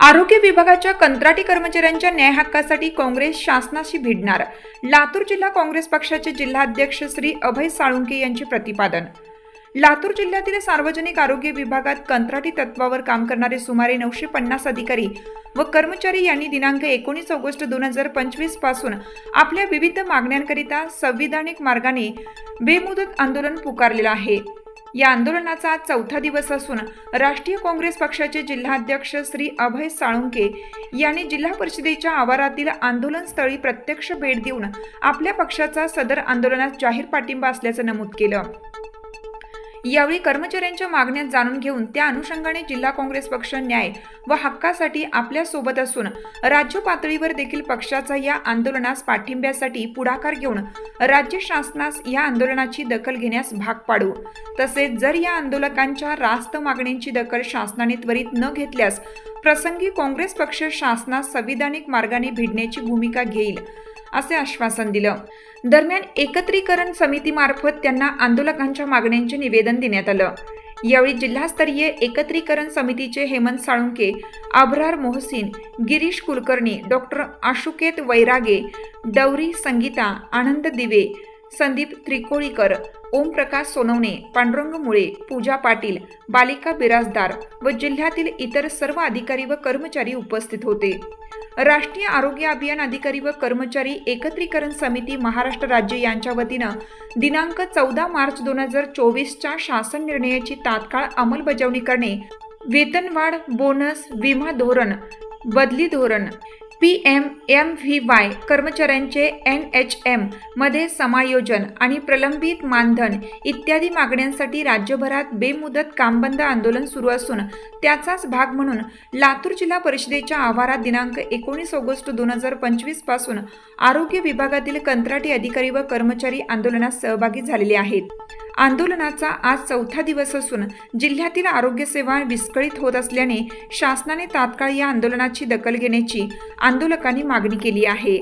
आरोग्य विभागाच्या कंत्राटी कर्मचाऱ्यांच्या न्याय हक्कासाठी काँग्रेस शासनाशी भिडणार. लातूर जिल्हा काँग्रेस पक्षाचे जिल्हाध्यक्ष श्री अभय साळुंके यांचे प्रतिपादन. लातूर जिल्ह्यातील सार्वजनिक आरोग्य विभागात कंत्राटी तत्वावर काम करणारे सुमारे नऊशे पन्नास अधिकारी व कर्मचारी यांनी दिनांक एकोणीस ऑगस्ट दोन हजार पंचवीसपासून आपल्या विविध मागण्यांकरिता संविधानिक मार्गाने बेमुदत आंदोलन पुकारलेलं आहे. या आंदोलनाचा आज चौथा दिवस असून राष्ट्रीय काँग्रेस पक्षाचे जिल्हाध्यक्ष श्री अभय साळुंके यांनी जिल्हा परिषदेच्या आवारातील आंदोलनस्थळी प्रत्यक्ष भेट देऊन आपल्या पक्षाचा सदर आंदोलनात जाहीर पाठिंबा असल्याचं नमूद केलं. यावेळी कर्मचाऱ्यांच्या मागण्या जाणून घेऊन त्या अनुषंगाने जिल्हा काँग्रेस पक्ष न्याय व हक्कासाठी आपल्यासोबत असून राज्य पातळीवर देखील पक्षाचा या आंदोलनास पाठिंब्यासाठी पुढाकार घेऊन राज्य शासनास या आंदोलनाची दखल घेण्यास भाग पाडू. तसेच जर या आंदोलकांच्या रास्त मागण्यांची दखल शासनाने त्वरित न घेतल्यास प्रसंगी काँग्रेस पक्ष शासनास संविधानिक मार्गाने भिडण्याची भूमिका घेईल. असे आश्वासन दिलं. दरम्यान एकत्रीकरण समितीमार्फत त्यांना आंदोलकांच्या मागण्यांचे निवेदन देण्यात आलं. यावेळी जिल्हास्तरीय एकत्रीकरण समितीचे हेमंत साळुंके आभरार मोहसिन गिरीश कुलकर्णी डॉक्टर आशुकेत वैरागे डौरी संगीता आनंद दिवे संदीप त्रिकोळीकर ओमप्रकाश सोनवणे पांडुरंग मुळे पूजा पाटील बालिका बिराजदार व जिल्ह्यातील इतर सर्व अधिकारी व कर्मचारी उपस्थित होते. राष्ट्रीय आरोग्य अभियान अधिकारी व कर्मचारी एकत्रीकरण समिती महाराष्ट्र राज्य यांच्या वतीनं दिनांक चौदा मार्च दोन हजार चोवीसच्या शासन निर्णयाची तात्काळ अंमलबजावणी करणे वेतनवाढ बोनस विमा धोरण बदली धोरण P M M V Y कर्मचाऱ्यांचे एन एच एममध्ये समायोजन आणि प्रलंबित मानधन इत्यादी मागण्यांसाठी राज्यभरात बेमुदत कामबंद आंदोलन सुरू असून त्याचाच भाग म्हणून लातूर जिल्हा परिषदेच्या आवारात दिनांक एकोणीस ऑगस्ट दोन हजार पंचवीसपासून आरोग्य विभागातील कंत्राटी अधिकारी व कर्मचारी आंदोलनात सहभागी झालेले आहेत. आंदोलनाचा आज चौथा दिवस असून जिल्ह्यातील आरोग्य सेवा विस्कळीत होत असल्याने शासनाने तात्काळ या आंदोलनाची दखल घेण्याची आंदोलकांनी मागणी केली आहे.